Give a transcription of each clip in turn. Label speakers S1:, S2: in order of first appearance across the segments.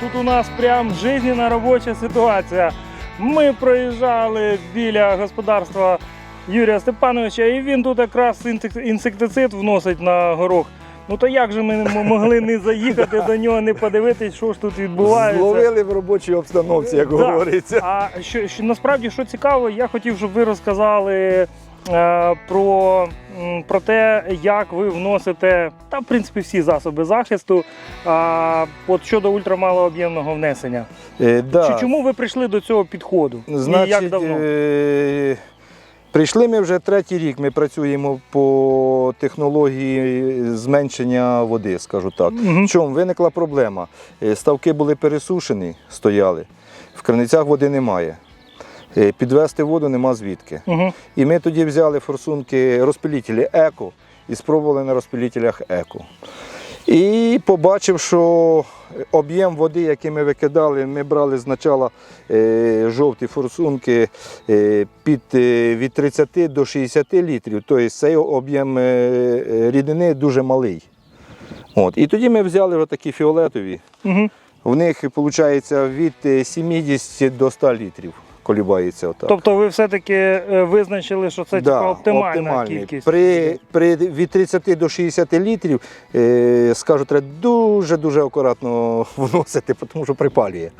S1: тут у нас прям жизненна робоча ситуація. Ми проїжджали біля господарства Юрія Степановича, і він тут якраз інсектицид вносить на горох. Ну то як же ми могли не заїхати до нього, не подивитись, що ж тут відбувається?
S2: Зловили в робочій обстановці, як говориться.
S1: А що, що насправді що цікаво, я хотів, щоб ви розказали про, про те, як ви вносите та в принципі всі засоби захисту а, от щодо ультрамалооб'ємного внесення.
S2: Е, да.
S1: Чи чому ви прийшли до цього підходу? І як давно?
S2: е, прийшли ми вже третій рік. Ми працюємо по технології зменшення води, скажу так.
S1: Мгм.
S2: В чому виникла проблема? Е, Ставки були пересушені, стояли, в криницях води немає. Е, Підвести воду нема звідки.
S1: Угу.
S2: І ми тоді взяли форсунки розпилітелі еко і спробували на розпилітелях еко. І побачив, що об'єм води, який ми викидали, ми брали спочатку е, жовті форсунки е, під, е, від 30 до 60 літрів. Тобто цей об'єм рідини дуже малий. От. І тоді ми взяли такі фіолетові.
S1: Угу.
S2: В них виходить від е, 70 до 100 літрів колібається. Отак.
S1: Тобто ви все-таки е, визначили, що це типу, оптимальна
S2: оптимальний.
S1: кількість.
S2: При, при від 30 до 60 літрів, е, скажу, треба дуже-дуже акуратно вносити, тому що припалює.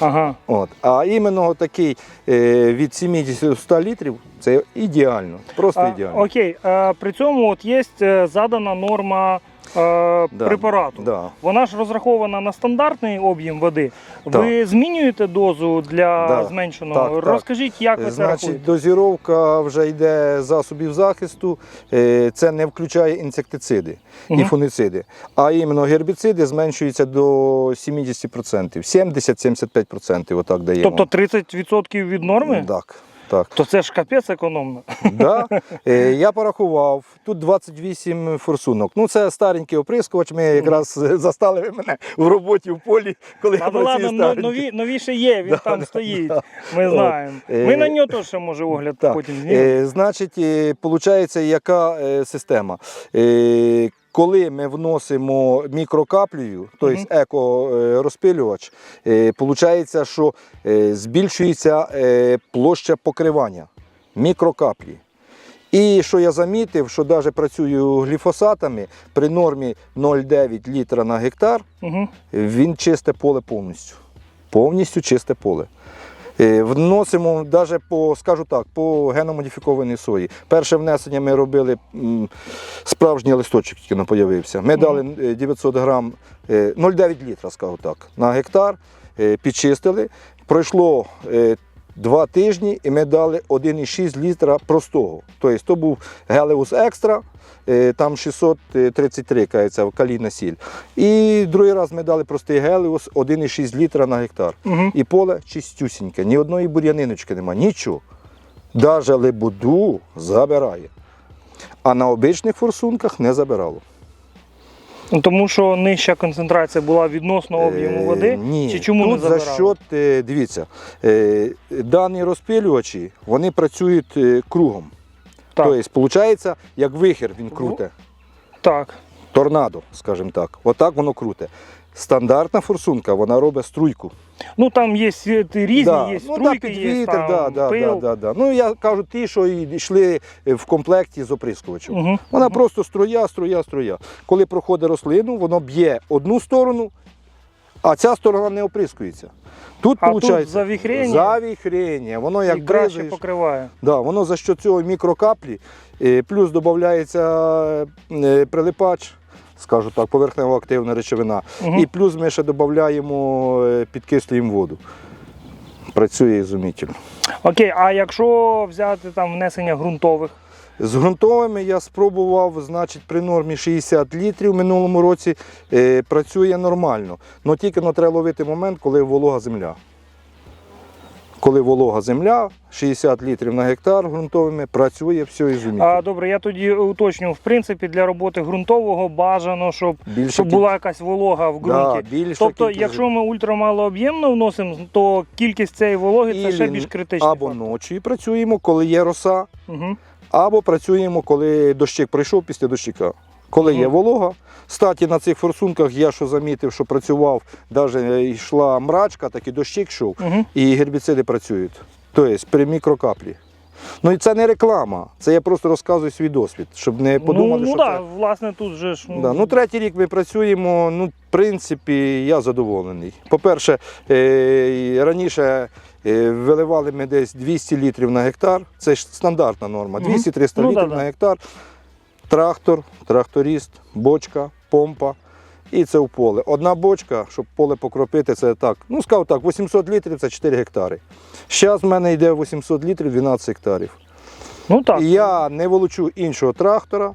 S1: Ага.
S2: От. А іменно такий е, від 70 до 100 літрів це ідеально, просто
S1: А,
S2: ідеально.
S1: окей, а, при цьому от є е, задана норма е,
S2: Да.
S1: препарату.
S2: Да.
S1: Вона ж розрахована на стандартний об'єм води. Ви змінюєте дозу для
S2: Да.
S1: зменшеного?
S2: Так, так.
S1: Розкажіть, як ви це
S2: Значить,
S1: рахуєте?
S2: дозіровка вже йде засобів захисту. Е, Це не включає інсектициди і
S1: Мгм.
S2: фунициди. А іменно гербіциди зменшуються до 70%, 70-75% отак даємо.
S1: Тобто 30% від норми?
S2: Так, так.
S1: То це ж капець економно.
S2: Да. Е, Я порахував, тут 28 форсунок. Ну, це старенький оприскувач. Ми якраз застали ви мене в роботі в полі, коли я
S1: ладно,
S2: старенький.
S1: нові, новіше є, він
S2: Да,
S1: там
S2: да,
S1: стоїть.
S2: да.
S1: Ми знаємо.
S2: Е,
S1: Ми на нього теж ще може огляд
S2: Так.
S1: потім знімемо.
S2: Е, значить, получається, яка система? Е, коли ми вносимо мікрокаплею, тобто еко-розпилювач, е, що е, збільшується е, площа покривання мікрокаплі. І що я замітив, що навіть працюю гліфосатами при нормі 0,9 літра на гектар, він чисте поле повністю. Повністю чисте поле. Е, Вносимо навіть по, скажу так, по геномодифікованій сої. Перше внесення ми робили справжній листочок який не появився. Ми дали е, 900 грам, е, 0,9 літра, скажу так, на гектар, е, підчистили. Пройшло е, два тижні і ми дали 1,6 літра простого. Тобто то був Гелеус Екстра, е, там 633 кається калійна сіль. І другий раз ми дали простий Гелеус 1,6 літра на гектар.
S1: Угу.
S2: І поле чистюсіньке, ні одної бур'яниночки нема, нічого. Даже лебуду забирає. А на обичних форсунках не забирало.
S1: Ну, Тому що нижча концентрація була відносно об'єму
S2: Е,
S1: води.
S2: Ні.
S1: Чи чому
S2: Тут
S1: не
S2: за
S1: забирали?
S2: счет, е, дивіться, е, дані розпилювачі вони працюють е, кругом.
S1: Так.
S2: Тобто, виходить, як вихір він круте.
S1: Так.
S2: Торнадо, скажімо так. Отак воно круте. Стандартна форсунка, вона робить струйку.
S1: Ну там є різні,
S2: Да.
S1: є
S2: ну, да, під
S1: є там
S2: да, да,
S1: пил.
S2: да, да, да. Ну я кажу, ті, що йшли в комплекті з оприскувачем.
S1: Угу.
S2: Вона просто струя, струя, струя. Коли проходить рослину, воно б'є одну сторону, а ця сторона не оприскується. Тут
S1: А
S2: виходить
S1: тут завіхрення
S2: завіхрення. Воно як
S1: і краще
S2: бризаєш,
S1: покриває.
S2: да, воно за що цього мікрокаплі, е, плюс додається е, прилипач, скажу так, поверхнево активна речовина.
S1: Угу.
S2: І плюс ми ще додаємо, е, підкислюємо воду. Працює ізумітельно.
S1: Окей, а якщо взяти там внесення ґрунтових,
S2: З ґрунтовими я спробував, значить, при нормі 60 літрів в минулому році е, працює нормально. але тільки треба ловити момент, коли волога земля. Коли волога земля, 60 літрів на гектар ґрунтовими, працює все ізумітельно.
S1: а добре, я тоді уточню. В принципі, для роботи ґрунтового бажано, щоб,
S2: Більше
S1: щоб
S2: кіль-
S1: була якась волога в ґрунті.
S2: Да,
S1: Тобто,
S2: кількість
S1: якщо ми ультрамалооб'ємно вносимо, то кількість цієї вологи це ще більш критичний
S2: Або
S1: фактор.
S2: ночі працюємо, коли є роса,
S1: Угу.
S2: або працюємо, коли дощик пройшов після дощика. Коли є волога, статі на цих форсунках я що замітив, що працював, навіть йшла мрачка, так і дощик йшов, і гербіциди працюють. Тобто при мікрокаплі. Ну і це не реклама, це я просто розказую свій досвід, щоб не подумали,
S1: ну, ну
S2: що
S1: да,
S2: це.
S1: власне, тут же ж.
S2: Да. Ну, третій рік ми працюємо. Ну, в принципі, я задоволений. По-перше, е, раніше е, виливали ми десь 200 літрів на гектар. Це ж стандартна норма.
S1: Мгм.
S2: 200-300
S1: Ну,
S2: літрів
S1: да-да.
S2: на гектар. Трактор, тракторист, бочка, помпа. І це в поле. Одна бочка, щоб поле покропити, це так. Ну, сказав так, 800 літрів це 4 гектари. Зараз в мене йде 800 літрів 12 гектарів.
S1: ну так.
S2: І я не волочу іншого трактора,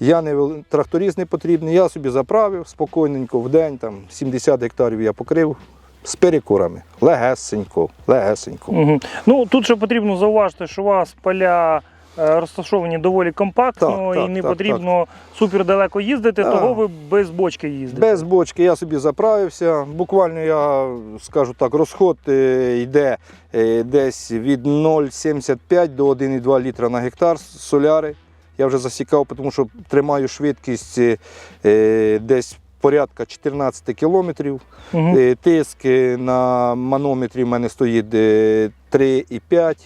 S2: я не тракторист не потрібний. Я собі заправив спокійненько в день, там 70 гектарів я покрив з перекурами. Легесенько, легесенько.
S1: Угу. Ну тут ще потрібно зауважити, що у вас поля розташовані доволі компактно
S2: Так,
S1: і
S2: так,
S1: не
S2: так,
S1: потрібно супер далеко їздити,
S2: Так.
S1: того ви без бочки їздите.
S2: Без бочки я собі заправився. Буквально я скажу так, розход е, йде е, десь від 0,75 до 1,2 літра на гектар соляри. Я вже засікав, тому що тримаю швидкість е, е, десь порядка 14 кілометрів.
S1: Угу.
S2: Е, Тиск е, на манометрі в мене стоїть е, 3,5.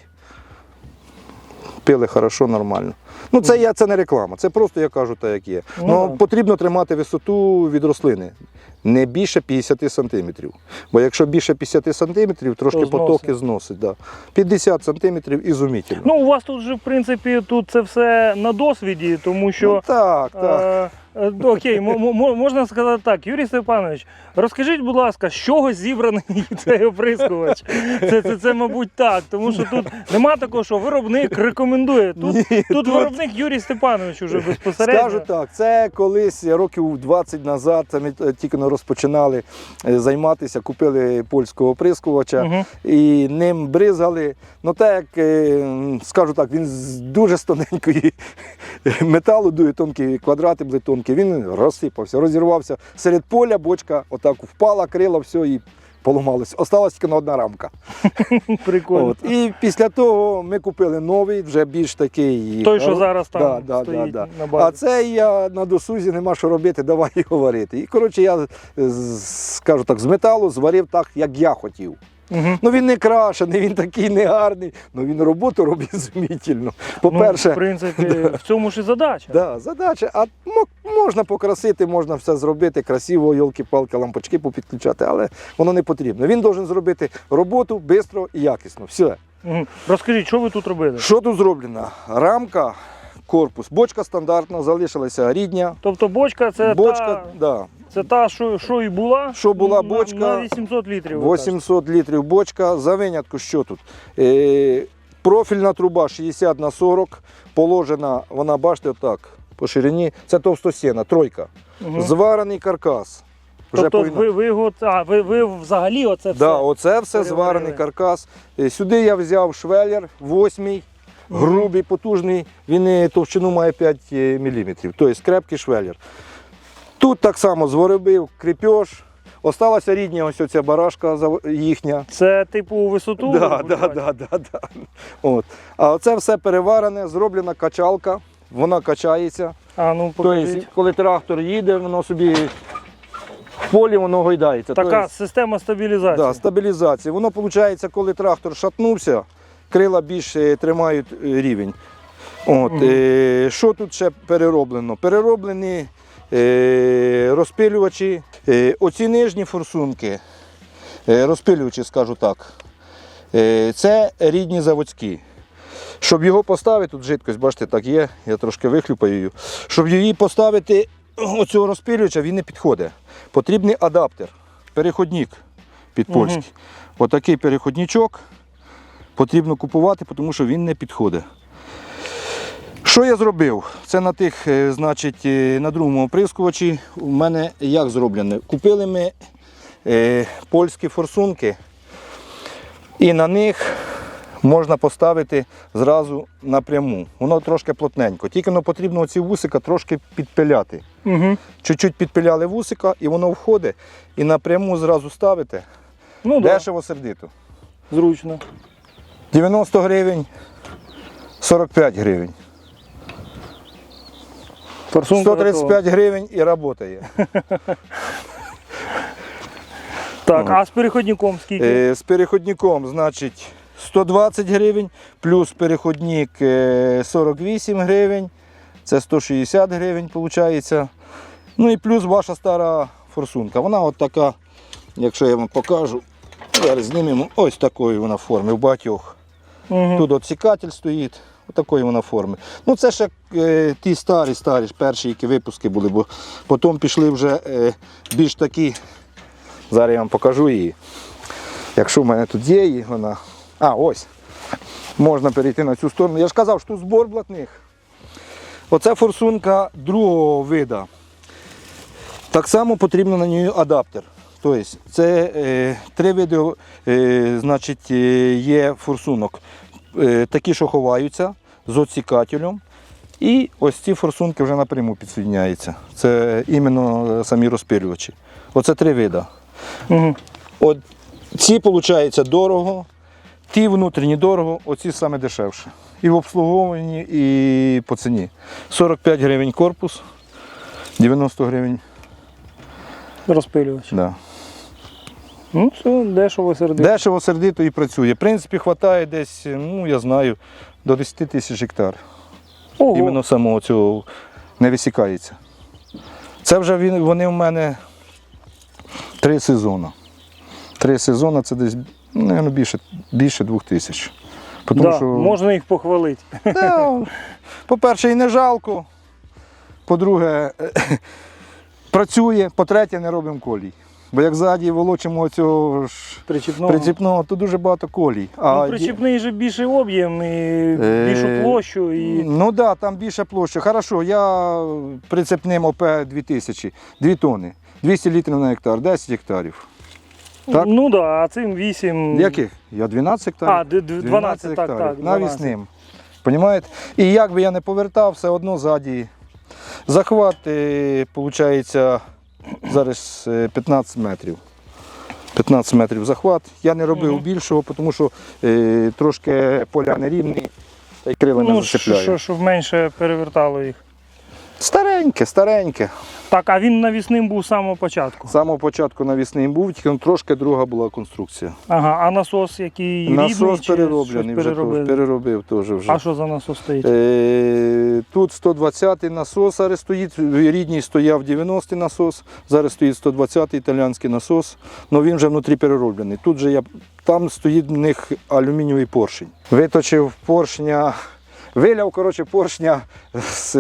S2: Пили хорошо, нормально. Ну, це я це не реклама, це просто я кажу так, як є.
S1: Ну,
S2: Ну, потрібно тримати висоту від рослини. Не більше 50 сантиметрів. Бо якщо більше 50 сантиметрів, трошки
S1: То
S2: потоки зносить. Да. 50 сантиметрів ізумітельно.
S1: Ну, у вас тут же, в принципі, тут це все на досвіді, тому що.
S2: Ну, так, так.
S1: Е, е, окей, мо- мо- можна сказати так. Юрій Степанович, розкажіть, будь ласка, з чого зібраний цей оприскувач? Це, це, це, мабуть, так, тому що тут нема такого, що виробник рекомендує. Тут,
S2: Ні,
S1: тут
S2: тут-
S1: виробник Юрій Степанович уже безпосередньо.
S2: Скажу так, це колись років 20 назад, це ми е, тільки но розпочинали е, займатися, купили польського оприскувача
S1: Мгм.
S2: і ним бризгали. Ну так, як, е, скажу так, він з дуже тоненької металу, дує тонкі квадрати були тонкі, він розсипався, розірвався. Серед поля бочка отак впала, крила, все і поламалось. Осталась тільки одна рамка.
S1: Прикольно.
S2: От. І після того ми купили новий, вже більш такий.
S1: Той, що зараз там
S2: Да, да,
S1: стоїть
S2: да,
S1: на
S2: А це я на досузі нема що робити, давай говорити. І коротше, я скажу так, з металу зварив так, як я хотів.
S1: Мгм.
S2: Ну він не крашений, він такий не гарний, ну він роботу робить зумітельно. По-перше,
S1: ну, в принципі, в цьому ж і задача.
S2: да, задача, а мо- можна покрасити, можна все зробити, красиво, йолки-палки, лампочки попідключати, але воно не потрібно. Він має зробити роботу швидко і якісно. Все.
S1: Мгм. Розкажіть, що ви тут робили?
S2: Що тут зроблено? Рамка, корпус, бочка стандартна, залишилася рідня.
S1: Тобто бочка це
S2: Бочка,
S1: та,
S2: да,
S1: це та що, що і була.
S2: Що була бочка,
S1: На 800 літрів.
S2: 800 літрів бочка. За винятку, що тут? Е, профільна труба 60 на 40, положена, вона, бачите, отак, по ширині. Це товстосіна, тройка.
S1: Мгм.
S2: Зварений каркас. Вже
S1: Тобто
S2: повинна-
S1: ви, ви, його, а, ви, ви взагалі оце все?
S2: Да, оце все
S1: переварили.
S2: зварений каркас. Е, Сюди я взяв швеллер, восьмий, грубий, потужний. Він е, товщину має 5 мм. Тобто крепкий швеллер. Тут так само зворобив, кріпеж. Осталася рідня ось оця барашка їхня.
S1: Це типу у висоту?
S2: Да, да, да, да, да. От. А оце все переварене, зроблена качалка, вона качається.
S1: А ну
S2: Тобто, коли трактор їде, воно собі в полі воно гойдається.
S1: Така
S2: Тобто,
S1: система стабілізації.
S2: Да, стабілізація. Воно виходить, коли трактор шатнувся, крила більше тримають е, рівень. От, е, що тут ще перероблено? Перероблені е, розпилювачі, е, оці нижні форсунки, е, розпилювачі, скажу так, е, це рідні заводські. Щоб його поставити, тут жидкость, бачите, так є, я трошки вихлюпаю її. Щоб її поставити, оцього розпилювача, він не підходить. Потрібний адаптер, переходник під польський. Отакий переходничок потрібно купувати, тому що він не підходить. Що я зробив? Це на тих, е, значить, е, на другому оприскувачі у мене як зроблене? Купили ми е, польські форсунки, і на них можна поставити зразу напряму. Воно трошки плотненько. Тільки ну, потрібно оці вусика трошки підпиляти.
S1: Угу.
S2: Чуть-чуть підпиляли вусика і воно входить, і напряму зразу ставите.
S1: Ну да,
S2: Дешево сердито.
S1: зручно.
S2: 90 гривень, 45 гривень.
S1: Форсунка
S2: 135 гривень і працює.
S1: Так, а з переходником скільки?
S2: Е, З переходником, значить, 120 гривень, плюс переходник е, 48 гривень, це 160 гривень виходить. Ну і плюс ваша стара форсунка. Вона от така, якщо я вам покажу, зараз знімемо, ось такої вона форми в багатьох.
S1: Мгм.
S2: Тут отсікатель стоїть, отакої вона форми. Ну це ще е, ті старі, старі, перші, які випуски були, бо потім пішли вже е, більш такі. Зараз я вам покажу її. Якщо в мене тут є її, вона. А, ось. Можна перейти на цю сторону. Я ж казав, що тут збор блатних. Оце форсунка другого вида. Так само потрібно на неї адаптер. Тобто це е, три види е, значить, е, є форсунок. Е, такі, що ховаються з оцікателем. І ось ці форсунки вже напряму підсоединяються. Це іменно е, самі розпилювачі. Оце три види.
S1: Мгм.
S2: От ці, виходить, дорого, ті внутрішні дорого, оці саме дешевше. І в обслуговуванні, і по ціні. 45 гривень корпус, 90 гривень.
S1: Розпилювач.
S2: Да.
S1: Ну, все, дешево сердито.
S2: Дешево, сердито і працює. В принципі, вистачає десь, ну я знаю, до 10 тисяч гектар.
S1: Ого.
S2: Іменно самого цього не висікається. Це вже він- вони в мене три сезони. Три сезони це десь ну, більше, більше двох тисяч. Тому
S1: да,
S2: що,
S1: Можна їх похвалити.
S2: Да, по-перше, і не жалко. По-друге, працює, по-третє, не робимо колій. Бо як ззаді волочимо цього ж
S1: Причіпного.
S2: причіпного, то дуже багато колій.
S1: Ну,
S2: ді-
S1: причіпний же більший об'єм і
S2: Е,
S1: більшу площу. І...
S2: Ну так, да, там більше площа. Хорошо, я прицепним ОП 2000, 2 тони, 200 літрів на гектар, 10 гектарів. так?
S1: Ну так, да, а цим 8.
S2: Яких? Я 12 гектарів.
S1: А, д- д- 12, так, так. 12.
S2: Навісним. Понімаєте? І як би я не повертав, все одно ззаді. Захват, виходить, зараз е, 15 метрів. 15 метрів захват. Я не робив більшого, тому що е, трошки поля нерівні, та й крила не
S1: Ну,
S2: зачепляє.
S1: що- щоб менше перевертало їх.
S2: Стареньке, стареньке.
S1: Так, а він навісним був з самого початку.
S2: З самого початку навісний був, тільки ну, трошки друга була конструкція.
S1: Ага, а насос який рідний
S2: Насос перероблений, вже теж, переробив теж вже.
S1: А що за насос стоїть?
S2: Е, Тут 120-й насос зараз стоїть, рідній стояв 90-й насос, зараз стоїть 120-й італійський насос, але він вже внутрі перероблений. Тут же я, там стоїть в них алюмінієвий поршень. Виточив поршня, виляв коротше, поршня з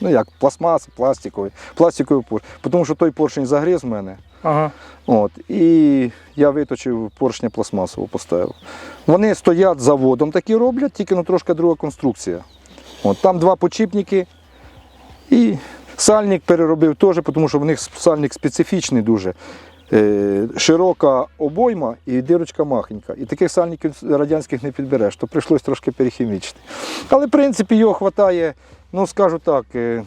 S2: ну як, пластмаси, пластиковий, пластиковий поршень. Тому що той поршень загриз в мене.
S1: Ага.
S2: От, і я виточив поршня пластмасового поставив. Вони стоять заводом, такі роблять, тільки ну, трошки друга конструкція. От, там два почіпники і сальник переробив теж, тому що в них сальник специфічний дуже. Е, широка обойма і дирочка махенька. І таких сальників радянських не підбереш, то прийшлось трошки перехімічити. Але в принципі його вистачає, ну скажу так, е,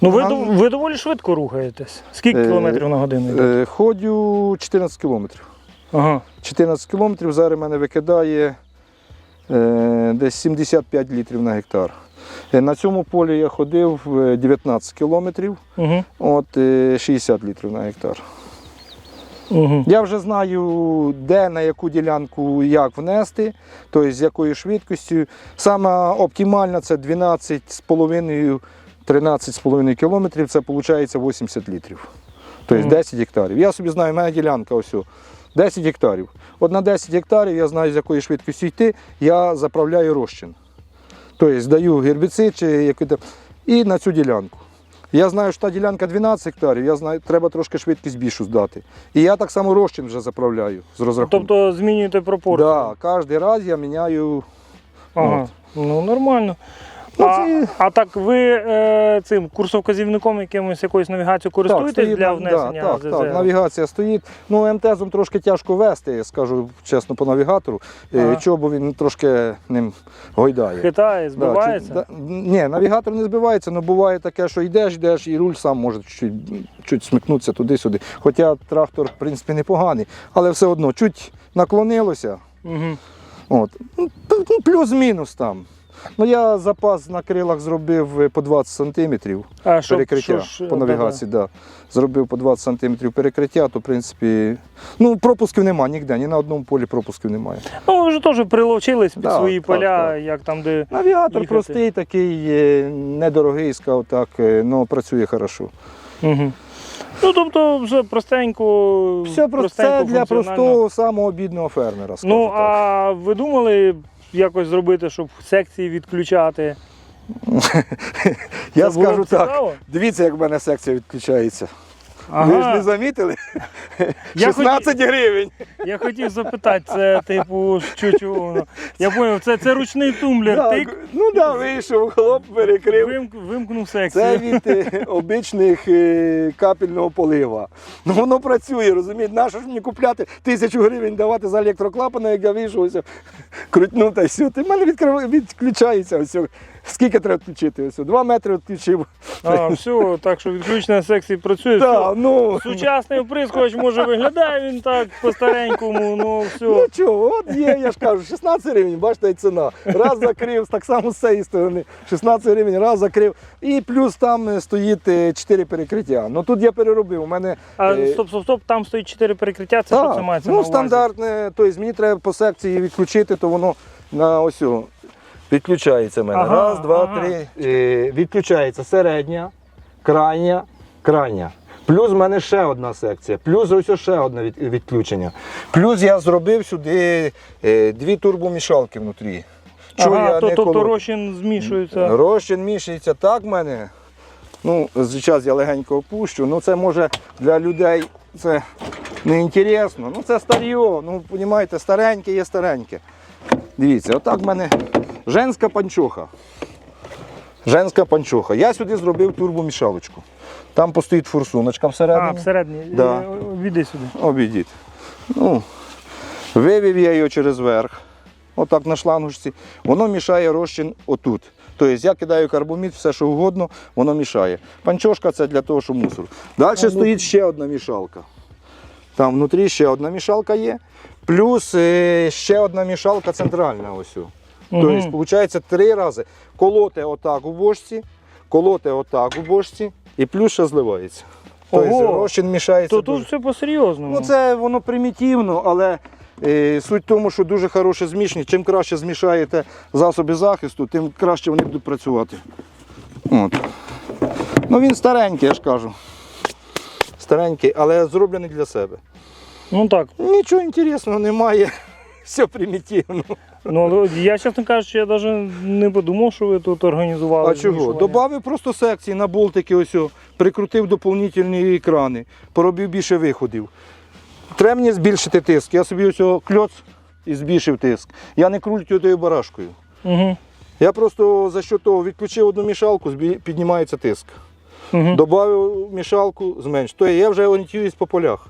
S1: Ну ви,
S2: Ага.
S1: ви доволі швидко рухаєтесь. Скільки
S2: Е,
S1: кілометрів на годину? йде?
S2: е, ходю 14 кілометрів.
S1: Ага.
S2: 14 кілометрів зараз мене викидає е, десь 75 літрів на гектар. На цьому полі я ходив е, 19 кілометрів,
S1: Угу.
S2: от е, 60 літрів на гектар.
S1: Угу.
S2: Я вже знаю, де на яку ділянку як внести, тобто з якою швидкістю. Саме оптимальна це 12,5 13,5 кілометрів, це виходить 80 літрів. Тобто
S1: Мгм.
S2: 10 гектарів. Я собі знаю, в мене ділянка ось. 10 гектарів. От на 10 гектарів я знаю, з якою швидкістю йти, я заправляю розчин. Тобто даю гербіцид чи який там, і на цю ділянку. Я знаю, що та ділянка 12 гектарів, я знаю, треба трошки швидкість більшу здати. І я так само розчин вже заправляю з розрахунку.
S1: Тобто змінюєте пропорцію.
S2: да, кожен раз я міняю.
S1: Ага.
S2: От.
S1: Ну нормально.
S2: Ну,
S1: а, а так ви е, цим курсовказівником якимось якоюсь навігацією користуєтесь
S2: стоїть
S1: для внесення
S2: да, так,
S1: АЗЗ?
S2: так, навігація стоїть. Ну, МТЗом трошки тяжко вести, я скажу чесно, по навігатору. Е,
S1: Ага.
S2: Чого, бо він трошки ним гойдає.
S1: Хитає,
S2: Да, чи- да, ні, навігатор не збивається, але буває таке, що йдеш, йдеш, і руль сам може чуть, чуть смикнутися туди-сюди. Хоча трактор, в принципі, непоганий, але все одно чуть наклонилося.
S1: Угу.
S2: От. Ну, ну, Плюс-мінус там. Ну я запас на крилах зробив е, по 20 сантиметрів
S1: А що,
S2: перекриття
S1: що ж,
S2: по
S1: да-да.
S2: Да. Зробив по 20 сантиметрів перекриття, то в принципі. Ну, пропусків немає ніде, ні на одному полі пропусків немає.
S1: Ну, ви вже теж приловчились під
S2: Да,
S1: свої
S2: так,
S1: поля,
S2: так.
S1: як там, де.
S2: Навігатор
S1: Їхати.
S2: простий, такий, е, недорогий, сказав так, але працює хорошо.
S1: Угу. Ну, тобто, вже простенько.
S2: Все про це для простого самого бідного фермера. скажу
S1: Ну,
S2: так.
S1: а ви думали якось зробити, щоб секції відключати?
S2: Я
S1: Це було
S2: скажу
S1: б
S2: так.
S1: цікаво?
S2: Дивіться, як в мене секція відключається.
S1: Ага.
S2: Ви ж не замітили?
S1: Я
S2: 16 гривень.
S1: Я хотів запитати, це типу, що чого воно. Я зрозумів, це, це ручний тумблер.
S2: Так,
S1: Тик,
S2: ну да, вийшов, хлоп перекрив.
S1: вимк, вимкнув секцію.
S2: Це від е, обичних е, капельного полива. Ну воно працює, розумієте? Нащо ж мені купляти тисячу гривень давати за електроклапана, як я вийшов, ось, крутнув та й все. Ти в мене відкрив- відключається. Ось, скільки треба відключити? Ось, два метри відключив.
S1: А, все, так що відключення секції працює.
S2: Так,
S1: все.
S2: ну,
S1: Сучасний оприскувач може виглядає він так по-старенькому, ну все.
S2: Нічого, от є, я ж кажу, 16 гривень, бачите, і ціна. Раз закрив, так само з цієї сторони. 16 гривень, раз закрив. І плюс там е, стоїть 4 перекриття. Ну тут я переробив. У мене
S1: А
S2: е,
S1: стоп, стоп, стоп, там стоїть 4 перекриття, це що це мається
S2: ну,
S1: на увазі?
S2: стандартне, тобто мені треба по секції відключити, то воно на ось відключається в мене.
S1: Ага,
S2: Раз, два,
S1: ага.
S2: три. Е, відключається середня, крайня, крайня. Плюс в мене ще одна секція, плюс ось ще одне від- відключення. Плюс я зробив сюди е, дві турбомішалки внутрі. Чого
S1: Ага,
S2: я
S1: то,
S2: не
S1: тобто
S2: колоть?
S1: розчин змішується.
S2: Розчин мішається так в мене. Ну, зараз я легенько опущу. Ну, це може для людей це не інтересно. Ну, це старьо. Ну, розумієте, стареньке є стареньке. Дивіться, отак в мене женська панчоха. Женська панчоха. Я сюди зробив турбомішалочку. Там постоїть форсуночка всередині.
S1: А, всередині.
S2: Да.
S1: Е, Віди сюди.
S2: Обійдіть. Ну, вивів я його через верх, отак на шлангушці. Воно мішає розчин отут. Тобто я кидаю карбомід, все що угодно, воно мішає. Панчошка це для того, що мусор. Далі стоїть ще одна мішалка. Там внутрі ще одна мішалка є. Плюс е, ще одна мішалка центральна. Ось. О. Тобто, виходить, три рази колоте отак у бочці, колоте отак у бочці і плюс ще зливається. Тобто розчин мішається.
S1: То
S2: дуже.
S1: тут все по-серйозному.
S2: Ну, це воно примітивно, але е, суть в тому, що дуже хороше змішання. Чим краще змішаєте засоби захисту, тим краще вони будуть працювати. От. Ну він старенький, я ж кажу. Старенький, але зроблений для себе.
S1: Ну так.
S2: Нічого інтересного немає. Все примітивно.
S1: Ну, я, чесно кажучи, я навіть не подумав, що ви тут організували.
S2: А чого? Добавив просто секції на болтики, ось, о, прикрутив доповнительні екрани, поробив більше виходів. Треба мені збільшити тиск. Я собі ось о, кльоц і збільшив тиск. Я не крутю тією барашкою.
S1: Угу.
S2: Я просто за що того відключив одну мішалку, піднімається тиск.
S1: Угу.
S2: Добавив мішалку, зменш. То я вже орієнтуюсь по полях.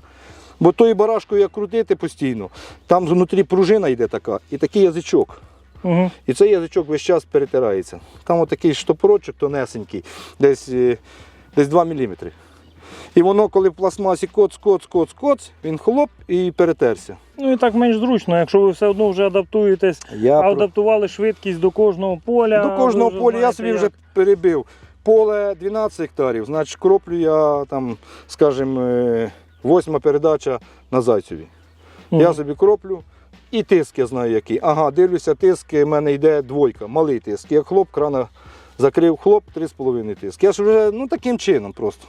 S2: Бо тою барашкою як крутити постійно, там внутрі пружина йде така, і такий язичок.
S1: Угу.
S2: І цей язичок весь час перетирається. Там отакий штопорочок тонесенький, десь, е, десь 2 мм. І воно, коли в пластмасі коц, коц, коц, коц, він хлоп і перетерся.
S1: Ну і так менш зручно, якщо ви все одно вже адаптуєтесь,
S2: Я про-
S1: адаптували швидкість до кожного поля.
S2: До кожного поля я собі
S1: як.
S2: вже перебив. Поле 12 гектарів, значить кроплю я там, скажімо, е, восьма передача на зайцеві.
S1: Угу.
S2: Я собі кроплю. І тиск я знаю який. Ага, дивлюся, тиск в мене йде двойка, малий тиск. Як хлоп, крана закрив хлоп, 3,5 тиск. Я ж вже ну, таким чином просто.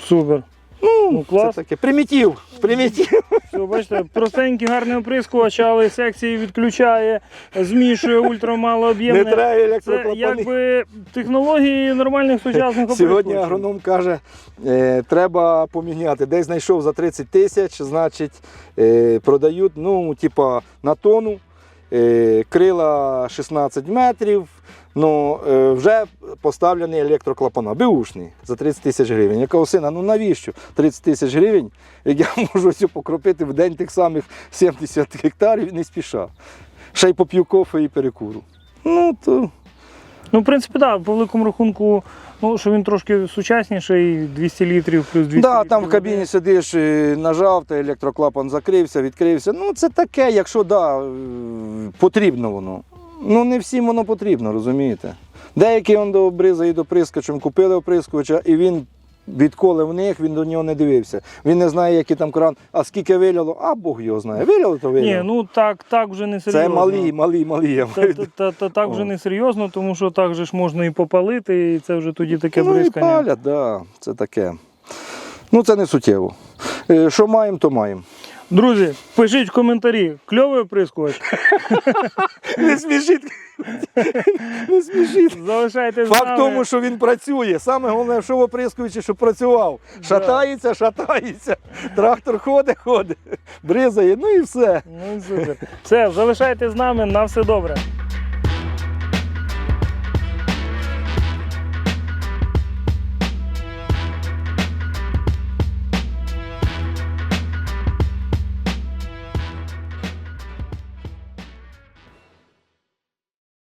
S1: Супер.
S2: Ну,
S1: Ну, клас.
S2: Це таке. Примітив. Примітив.
S1: Все, бачите, простенький гарний оприскувач, але секції відключає, змішує
S2: Не
S1: ультрамалооб'ємне.
S2: треба
S1: Це якби технології нормальних сучасних
S2: Сьогодні агроном каже, е, треба поміняти. Десь знайшов за 30 тисяч, значить, е, продають ну, типа, на тону, е, крила 16 метрів. Ну, е, вже поставлені електроклапана, беушний, за 30 тисяч гривень. Я кажу, сина, ну навіщо 30 тисяч гривень, як я можу все покропити в день тих самих 70 гектарів не спіша. Ще й поп'ю кофе і перекуру. Ну, то
S1: Ну, в принципі, так, по великому рахунку, ну, що він трошки сучасніший, 200 літрів плюс 200
S2: Да,
S1: літрів.
S2: там в кабіні сидиш, нажав, та електроклапан закрився, відкрився. Ну це таке, якщо да, е, потрібно воно. Ну, не всім воно потрібно, розумієте? Деякі он до бризають оприскувачем, купили оприскувача, і він відколи в них, він до нього не дивився. Він не знає, який там кран, а скільки виляло, а Бог його знає. Виляло, то виляло.
S1: Ні, ну так, так вже не серйозно.
S2: Це малі, малі, малі. Я
S1: Та,
S2: маю.
S1: та, та, та так вже не серйозно, тому що так же ж можна і попалити, і це вже тоді таке
S2: Ну і
S1: бризкання.
S2: палять, да, це таке. Ну це не суттєво. Е, Що маємо, то маємо.
S1: Друзі, пишіть в коментарі, кльовий оприскувач.
S2: Не смішіть. Не смішіть.
S1: Залишайте з
S2: Факт
S1: нами.
S2: тому, що він працює. Саме головне, що в оприскувачі, що працював. Шатається, шатається. Трактор ходить, ходить, бризає, ну і все.
S1: Ну і супер. Все, залишайте з нами, на все добре.